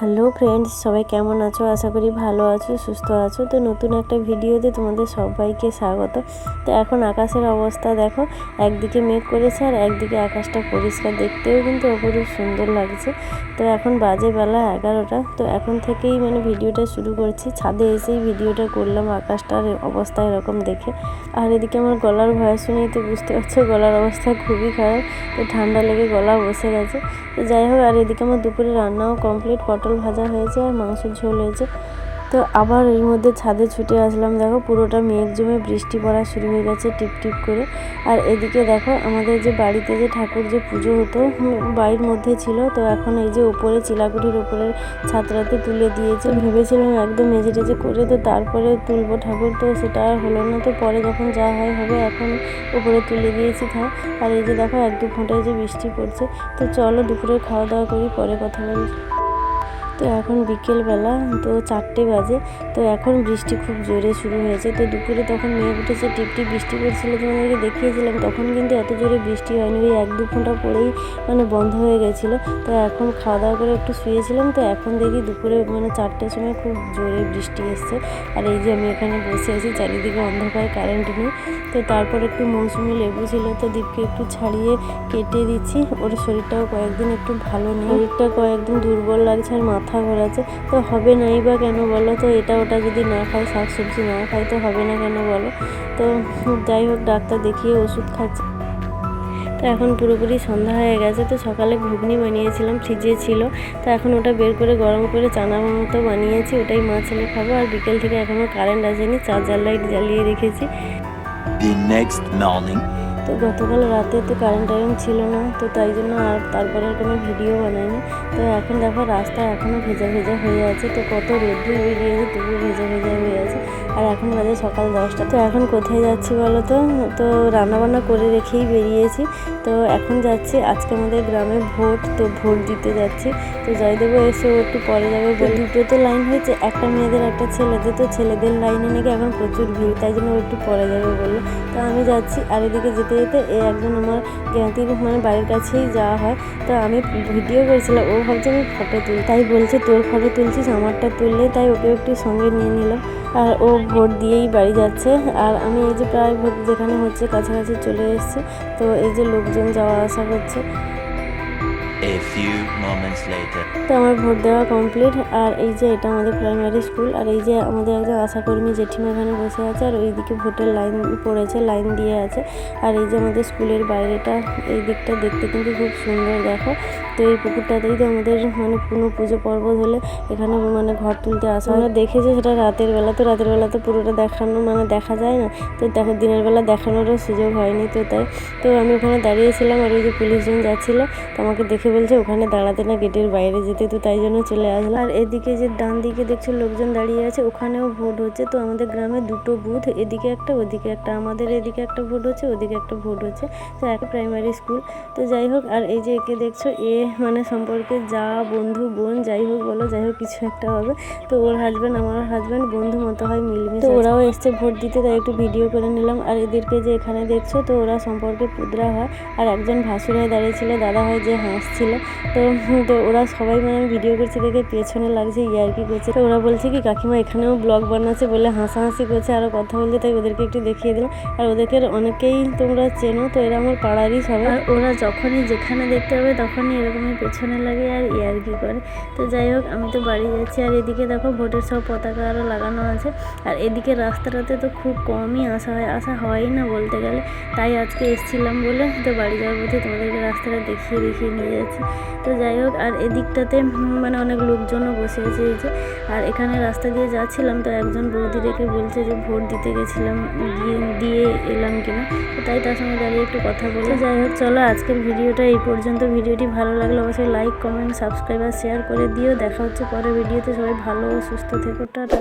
Hello friends, সবাই কেমন আছো? আশা করি ভালো আছো, সুস্থ আছো। তো নতুন একটা ভিডিওতে তোমাদের সবাইকে স্বাগত। তো এখন আকাশের অবস্থা দেখো, একদিকে মেঘ করেছে আর একদিকে আকাশটা পরিষ্কার। দেখতেও কিন্তু অপরূপ সুন্দর লাগছে। তো এখন বাজে বেলা এগারোটা। তো এখন থেকেই মানে ভিডিওটা শুরু করছি। ছাদে এসেই ভিডিওটা করলাম আকাশটার অবস্থা এরকম দেখে। আর এদিকে আমার গলার ভয় শুনেই তো বুঝতে পারছ, গলার অবস্থা খুবই খারাপ। তো ঠান্ডা লেগে গলা বসে গেছে। তো যাই হোক, আর এদিকে আমার দুপুরে রান্নাও কমপ্লিট, পটল ভাজা হয়েছে আর মাংসের ঝোল হয়েছে। তো আবার এর মধ্যে ছাদে ছুটে আসলাম। দেখো পুরোটা মেঘ জমে বৃষ্টি পড়া শুরু হয়ে গেছে টিপ টিপ করে। আর এদিকে দেখো আমাদের যে বাড়িতে যে ঠাকুর যে পুজো হতো বাড়ির মধ্যে ছিল। তো এখন এই যে উপরে চিলাকুটির উপরে ছাত্রাতে তুলে দিয়েছে। ভেবেছিলাম একদম মেঝে টেজে করে তো তারপরে তুলবো ঠাকুর। তো সেটা আর হলো না। তো পরে যখন যা হয় হবে এখন উপরে তুলে দিয়েছি থাক আর এই যে দেখো এক দু ফোঁটায় যে বৃষ্টি পড়ছে। তো চলো দুপুরে খাওয়া দাওয়া করি, পরে কথা বলি তো এখন বিকেলবেলা, তো চারটে বাজে। তো এখন বৃষ্টি খুব জোরে শুরু হয়েছে। তো দুপুরে তখন মেঘ উঠেছে টিপ টিপ বৃষ্টি পড়ছিল, তোমাদেরকে দেখিয়েছিলাম। তখন কিন্তু এত জোরে বৃষ্টি হয়নি, ওই এক দু ঘণ্টা পরেই মানে বন্ধ হয়ে গেছিল। তো এখন খাওয়া দাওয়া করে একটু শুয়েছিলাম। তো এখন দেখি দুপুরে মানে চারটের সময় খুব জোরে বৃষ্টি এসছে। আর এই যে আমি এখানে বসে আছি, চারিদিকে অন্ধকার, কারেন্ট নেই। তো তারপর একটু মৌসুমি লেবু ছিল, তো দীপকে একটু ছাড়িয়ে কেটে দিচ্ছি। ওর শরীরটাও কয়েকদিন একটু ভালো নেই। শরীরটা কয়েকদিন দুর্বল লাগছে আর মাথা ঘোরাচ্ছে তো হবে নাই বা কেন বলো? তো এটা ওটা যদি না খায়, শাকসবজি না খায়, তো হবে না কেন বলো? তো যাই হোক, ডাক্তার দেখিয়ে ওষুধ খাচ্ছে। তো এখন পুরোপুরি সন্ধ্যা হয়ে গেছে, তো সকালে ঘুগনি বানিয়েছিলাম, ফ্রিজে ছিল। তো এখন ওটা বের করে গরম করে চানা মতো বানিয়েছি, ওটাই মা ছেলে খাব। আর বিকেল থেকে এখনও কারেন্ট আসেনি চার্জার লাইট জ্বালিয়ে রেখেছি। The next morning. তো গতকাল রাতে তো কারেন্ট টারেন্ট ছিল না, তো তাই জন্য আর তারপরে কোনো ভিডিও বানাইনি। তো এখন দেখো রাস্তা এখনও ভেজা ভেজা হয়ে আছে, তো কত রোদ্দুর বেরিয়েছে তবু ভেজা ভেজা হয়ে আছে। আর এখন বাজে সকাল দশটা, তো এখন কোথায় যাচ্ছি বলো তো? তো রান্নাবান্না করে রেখেই বেরিয়েছি। তো এখন যাচ্ছি, আজকে আমাদের গ্রামে ভোট, তো ভোট দিতে যাচ্ছি। তো জয়দেব এসে একটু পরে যাবে দুটো তো লাইন হয়েছে, একটা মেয়েদের, একটা ছেলেদের, তো ছেলেদের লাইনে নাকি এখন প্রচুর ভিড়, তাই জন্য একটু পরে যাবে বলল। তো আমি যাচ্ছি, আর এদিকে যেতে যেতে একজন আমার জ্ঞাতি মানে বাড়ির কাছেই যাওয়া হয়। তো আমি ভিডিও করেছিলাম, ও ভাবছে আমি ফটো তুলি। তাই বলছে, তোর ফটো তুলছিস, আমারটা তুললে? তাই ওকে একটু সঙ্গে নিয়ে নিলাম। আর ও ভোট দিয়েই বাড়ি যাচ্ছে। আর আমি এই যে প্রায় ভোট যেখানে হচ্ছে কাছাকাছি চলে এসেছি। তো এই যে লোকজন যাওয়া আসা করছে। A few moments later. তো আমার ভোট দেওয়া কমপ্লিট আর এই যে এটা আমাদের প্রাইমারি স্কুল আর এই যে আমাদের একজন আশাকর্মী জেঠিমা এখানে বসে আছে, আর ওইদিকে ভোটের লাইন পড়েছে লাইন দিয়ে আছে। আর এই যে আমাদের স্কুলের বাইরেটা, এই দিকটা দেখতে কিন্তু খুব সুন্দর, দেখো। তো এই পুকুরটাতেই তো আমাদের মানে কোনো পুজো পর্বত হলে এখানে মানে ঘর তুলতে আসা আমরা দেখেছি সেটা রাতের বেলা তো, রাতের বেলা তো পুরোটা দেখানো মানে দেখা যায় না। তো দেখো, দিনের বেলা দেখানোরও সুযোগ হয়নি তো তাই। তো আমি ওখানে দাঁড়িয়েছিলাম আর ওই যে পুলিশজন যাচ্ছিল, তো আমাকে দেখে বলছে ওখানে দাঁড়াতে না গেটের বাইরে যেতে তো তাই জন্য চলে আসলাম। আর এদিকে যে ডান দিকে দেখছ লোকজন দাঁড়িয়ে আছে ওখানেও ভোট হচ্ছে। তো আমাদের গ্রামে দুটো বুথ এদিকে একটা ওদিকে একটা। আমাদের এদিকে একটা ভোট হচ্ছে ওদিকে একটা ভোট হচ্ছে। তো এক প্রাইমারি স্কুল। তো যাই হোক আর এই যে একে দেখছ এ মানে সম্পর্কে যা বন্ধু বোন যাই হোক বলো যাই হোক কিছু একটা হবে। তো ওর হাজব্যান্ড আমার হাজব্যান্ড বন্ধু মতো হয় মিলবে তো ওরাও এসছে ভোট দিতে তাই একটু ভিডিও করে নিলাম। আর এদেরকে যে এখানে দেখছ তো ওরা সম্পর্কে পুদরা হয়। আর একজন ভাসুর হয়ে দাঁড়িয়েছিল দাদা হয় যে হাসছিল তো তো ওরা সবাই মানে আমি ভিডিও করছে দেখে পেছনে লাগছে ইয়ার্কি করছে। তো ওরা বলছে কি, কাকিমা এখানেও ব্লগ বানাচ্ছে বলে হাসাহাসি করছে আরও কথা বলছে, তাই ওদেরকে একটু দেখিয়ে দিলাম। আর ওদেরকে অনেকেই তোমরা চেনো, তো এরা আমার পাড়ারই সবাই। আর ওরা যখনই যেখানে দেখতে হবে তখনই এরকমই পেছনে লাগে আর ইয়ার্কি করে। তো যাই হোক, আমি তো বাড়ি যাচ্ছি আর এদিকে দেখো ভোটের সব পতাকা আরও লাগানো আছে। আর এদিকে রাস্তাটাতে তো খুব কমই আসা হয় আসা হয় না বলতে গেলে। তাই আজকে এসছিলাম বলে তো বাড়ি যাওয়ার পথে তোমাদেরকে রাস্তাটা দেখিয়ে দেখিয়ে নিয়ে যাচ্ছি। তো যাই হোক, আর এদিকটাতে মানে অনেক লোকজনও বসে আছে এই যে। আর এখানে রাস্তা দিয়ে যাচ্ছিলাম, তো একজন বৌদি রেখে বলছে যে ভোট দিতে গেছিলাম গিয়ে দিয়ে এলাম কিনা। তো তাই তার সঙ্গে দাঁড়িয়ে একটু কথা বলে যাই হোক, চলো আজকের ভিডিওটা এই পর্যন্ত। ভিডিওটি ভালো লাগলে অবশ্যই লাইক কমেন্ট সাবস্ক্রাইব আর শেয়ার করে দিও। দেখা হচ্ছে পরে ভিডিওতে। সবাই ভালো সুস্থ থেকো, টাটা।